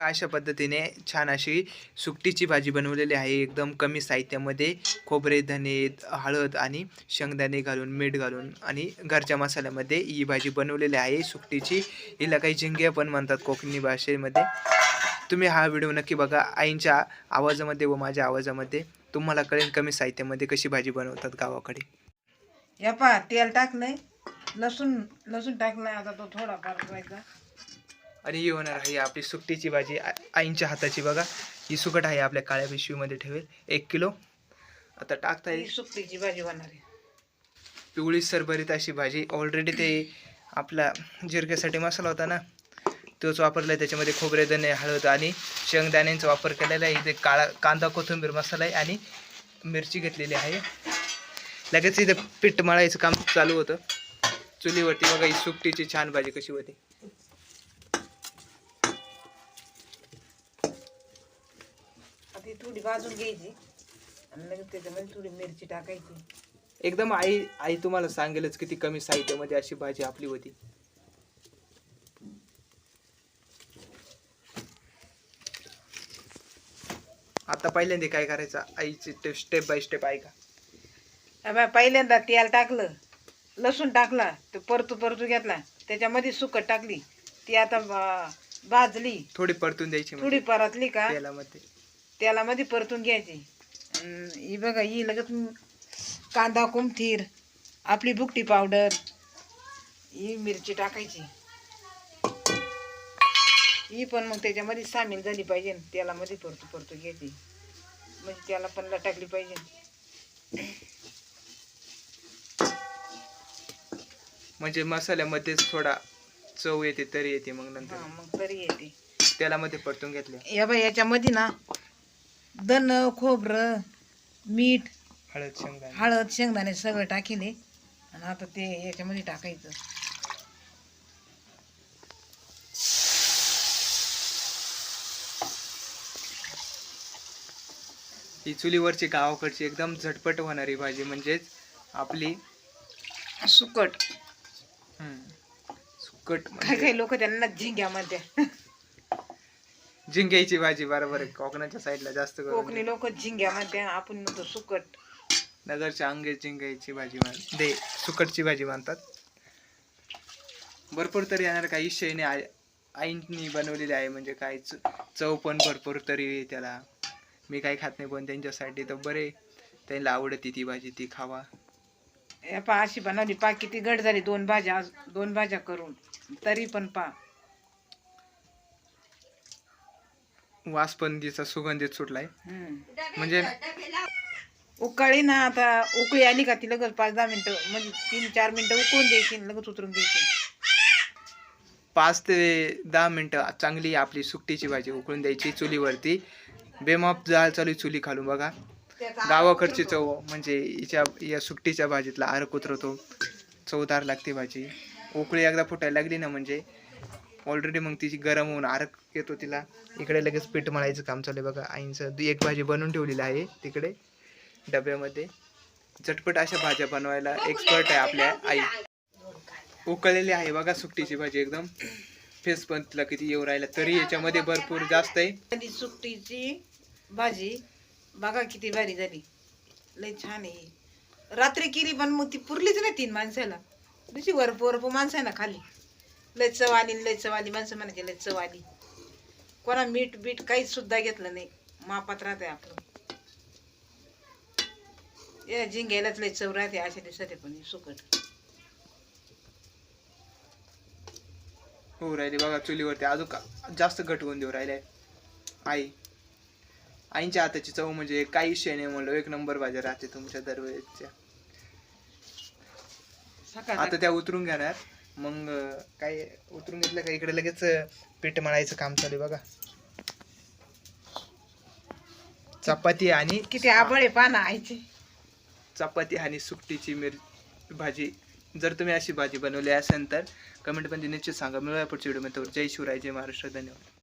अशा पद्धतीने छान अशी सुकटीची भाजी बनवलेली आहे. एकदम कमी साहित्यामध्ये खोबरे धने हळद आणि शेंगदाणे घालून मीठ घालून आणि घरच्या मसाल्यामध्ये ही भाजी बनवलेली आहे. सुकटीची हिला काही झिंगे पण म्हणतात कोकणी भाषेमध्ये. तुम्ही हा व्हिडिओ नक्की बघा. आईंच्या आवाजामध्ये व माझ्या आवाजामध्ये तुम्हाला कळेल कमी साहित्यामध्ये कशी भाजी बनवतात गावाकडे. या पा तेल नाही लसूण लसूण टाकलाय. आता तो थोडा करायचा. आणि ही होणार आहे आपली सुकटीची भाजी आईंच्या हाताची. बघा ही सुकट आहे आपल्या काळ्या पिशवीमध्ये ठेवेल. एक किलो. आता टाकता ही येईल सुकटीची भाजी होणार आहे. पिवळी सरभरीत अशी भाजी. ऑलरेडी ते आपला जिरक्यासाठी मसाला होता ना तोच वापरला आहे त्याच्यामध्ये खोबरे धने हळद आणि शेंगदाण्यांचा वापर केलेला आहे. इथे काळा कांदा कोथिंबीर मसाला आहे आणि मिरची घेतलेली आहे. लगेच इथे पीठ मळायचं काम चालू होतं. चुलीवरती बघा ही सुकटीची छान भाजी कशी होती. ही थोडी भाजून घ्यायची. आणि लगेच त्याच्यामध्ये थोडी मिरची टाकायची. एकदम आई आई तुम्हाला सांगेलच किती कमी साहित्यामध्ये अशी भाजी आपली होती. आता पहिल्यांदा काय करायचं? आईची स्टेप बाय स्टेप ऐका. बाय पहिल्यांदा तेल टाकलं. लसूण टाकला. तो परतू परतू घेतला. त्याच्यामध्ये सुकट टाकली. ती आता भाजली. थोडी परतून द्यायची म्हणजे थोडी परतली का? तेलामध्ये. तेलामध्ये परतून घ्यायची. ही बघा ही लगेच म- कांदा कुमथीर आपली बुकटी पावडर ही मिरची टाकायची. ही पण मग त्याच्यामध्ये सामील झाली पाहिजे न तेलामध्ये परतू परतू घ्यायची. म्हणजे त्याला पण लटाकली पाहिजे. म्हणजे मसाल्यामध्येच थोडा चव येते तरी येते मग नंतर. हा मग तरी येते. तेलामध्ये परतून घेतल्या. या बाई याच्यामध्ये ना दन खोबरं मीठ हळद शेंगदाणे. हळद शेंगदाणे सगळं टाकेले. आणि आता ते याच्यामध्ये टाकायचं. ही चुलीवरची गावाकडची एकदम झटपट होणारी भाजी म्हणजेच आपली सुकट. हम्म, सुकट काय म्हणजे काय लोक त्यांना झिंग्या म्हणते झिंग्याची भाजी बरोबर आहे. कोकणाच्या साईडला जास्त कोकणी करून लोक झिंग्या म्हणते आपण म्हणतो सुकट. नगरच्या अंगे झिंग्याची भाजी मान दे सुकटची भाजी मानतात भरपूर तरी येणार काही नाही आई- आईंनी बनवलेली आहे म्हणजे काय च- चव पण भरपूर तरी आहे त्याला. मी काही खात नाही पण त्यांच्यासाठी तर बरे त्यांना आवडते ती भाजी ती खावा. या पा अशी बनवली पा किती गड झाली दोन भाज्या दोन भाज्या करून. तरी पण पा वास पण तिचा सुगंधित सुटलाय. म्हणजे उकळी ना आता उकळी आली का ती लगेच पाच दहा मिनिटं म्हणजे तीन चार मिनिटं उकळून द्यायची आणि लगेच उतरून द्यायची. पाच ते दहा मिनटं चांगली आपली सुकटीची भाजी उकळून द्यायची चुलीवरती. बेमाप जाळ चालू आहे चुली खालून बघा. गावाकडची चव म्हणजे हिच्या या सुकटीच्या भाजीतला आरक उतरवतो. चवदार लागते भाजी. उकळी एकदा फुटायला लागली ना म्हणजे ऑलरेडी मग तिची गरम होऊन आरक येतो तिला. इकडे लगेच पीठ मळायचं काम चालू आहे बघा. आईंचं एक भाजी बनवून ठेवलेली आहे तिकडे डब्यामध्ये. झटपट अशा भाज्या बनवायला एक्सपर्ट आहे आपल्या आई. उकळलेली आहे बघा सुकटीची भाजी एकदम. फेस पण तिला किती येऊ राहिला तरी याच्यामध्ये भरपूर जास्त आहे. सुकटीची भाजी बघा किती भारी झाली. लय छान आहे रात्री केली पण मग ती पुरलीच नाही तीन माणसाला. दुसरी वरप वरप माणसं आहे ना खाली. लय चव आली लय चव आली. माणसं म्हणायचे लय चव आली. कोणा मीठ बीठ काहीच सुद्धा घेतलं नाही. मापात राहते आपलं. या झिंग्यालाच लय चव राहते अशा दिवसात पण सुकट. हो राहिले बघा चुलीवरती अजून जास्त घट होऊन देऊ राहिले. आई आईंच्या हाताची चव म्हणजे काही विषय नाही म्हणलं. एक नंबर भाज्या राहते तुमच्या दरवेळेसच्या आता त्या उतरून घेणार. मग काय उतरून घेतलं का? इकडे लगेच पीठ मळायचं काम चालू आहे बघा. चपाती आणि किती आबळे पाना आईचे. चपाती आणि सुकटीची मिर भाजी. जर तुम्ही अशी भाजी बनवली असेल तर कमेंटमध्ये निश्चित सांगा. मिळूया पुढच्या व्हिडिओमध्ये जय शिवराय जय महाराष्ट्र. धन्यवाद.